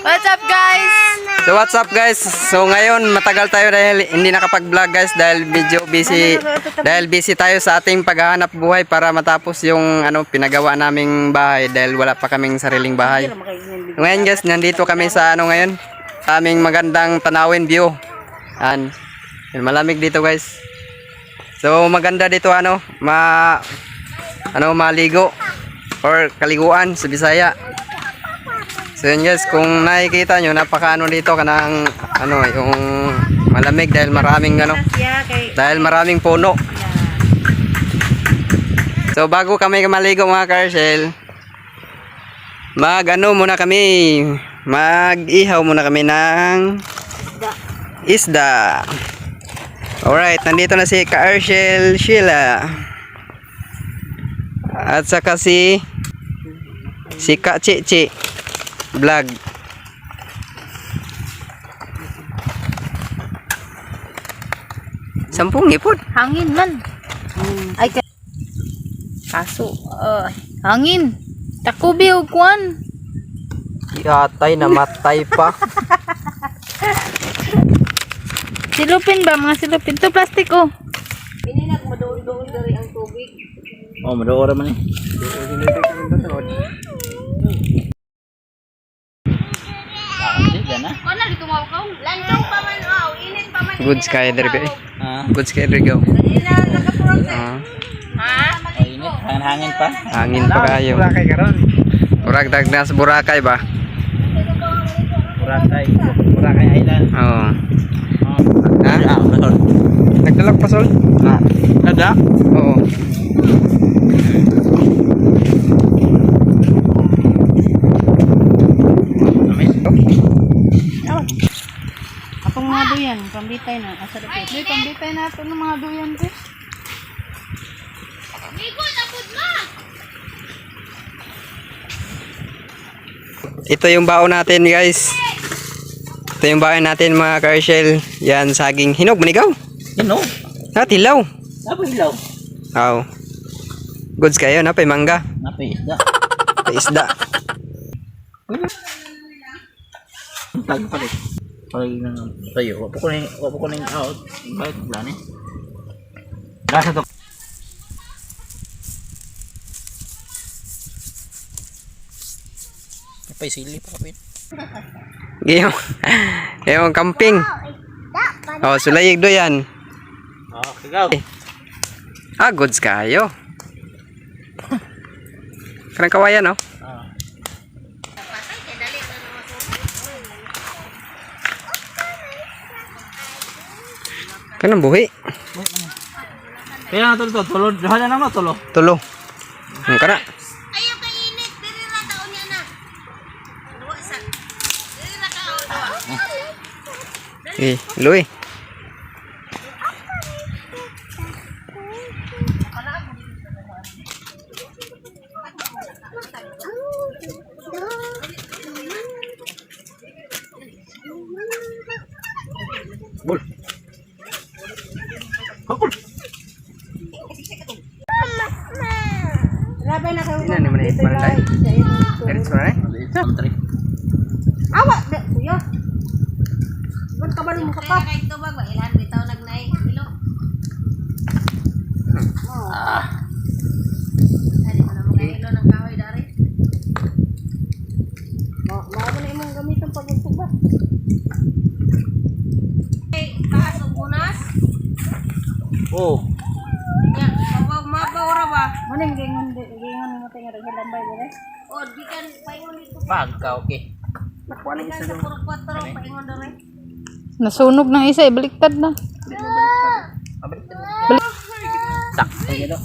What's up guys? So what's up guys? So ngayon matagal tayo dahil hindi nakapag-vlog guys dahil medyo busy dahil busy tayo sa ating paghahanap buhay para matapos yung ano pinagawa naming bahay dahil wala pa kaming sariling bahay. Ngayon guys, nandito kami sa ano ngayon? Sa aming magandang tanawin view. Yan, Malamig dito guys. So maganda dito ano, ma ano maligo or kaliguan sa Bisaya. So yun guys, kung nakikita nyo, napaka ano dito kanang ano yung malamig dahil maraming ano, dahil maraming puno. So bago kami maligo mga Carcel, mag ano muna kami, mag-ihaw muna kami ng isda. Alright, nandito na si Carcel Sheila. At saka si si Ka Chichi vlog. Sampung ipod. Hangin man. Ay ka Kaso, uh, hangin. Takubi og kuan. Yatay namatay pa. Silupin ba mga silupin? To plastic oh. Oh, madoora man eh. Ah, hindi, yan ah. Good sky there go. Ah, Good sky there go. Ah, oh, init. Hangin-hangin pa. hangin pa kayo. Murag dagdag sa Boracay ba? Boracay. Boracay Island. Oo. Oh. Ha? Nagdalak pa sol? Ah, kada? Oo. Atong mga duyan, pambitay na. Asa dapit? May pambitay na ato ng mga duyan ko. Ito yung baon natin guys. Ito yung baon natin mga Carcel. Yan saging hinog manigaw. Oh. Ha, tilaw. Apa hilaw? Oo. Goods kayo na, pay mangga. Napa isda. Pay isda. Tag pa rin. Pag nang tayo. Wapo ko na wapo ko na out. Bakit plan eh? Nasa to. Napay sili pa kapit. Gayong, gayong camping. Oh, sulayig do yan. Oh, kagaw. Ah, goods kayo. Kanang kawayan, no? Ah. Kanang buhi. Kaya na to, tulo. Dahan na naman tulo. Tulo. Ang kana. Ayaw kay init, diri ra taon niya na. Duwa sa. Diri ra ka duwa. Eh, luwi. Ina ni man ito malay. Diretso na eh. Samtri. Awa, kuya. Ba't ka ba nung mukha pa? Kaya ito ba, ilan bitaw nagnay. Bilo. Ah. Ano mo na mga ilo ng kahoy dari? Ma, maawa na imong gamitan pag ba? Eh, taas o bunas? Oh. Ya, mabawag mabawra ba? Maning gingon gingon mo tayo rin lambay dire. O, di kan paingon dito. Pagka okay. Di kan sa puro 4 paingon dari. Nasunog ng isa, ibaliktad na. Abalik. Tak. Ayan oh.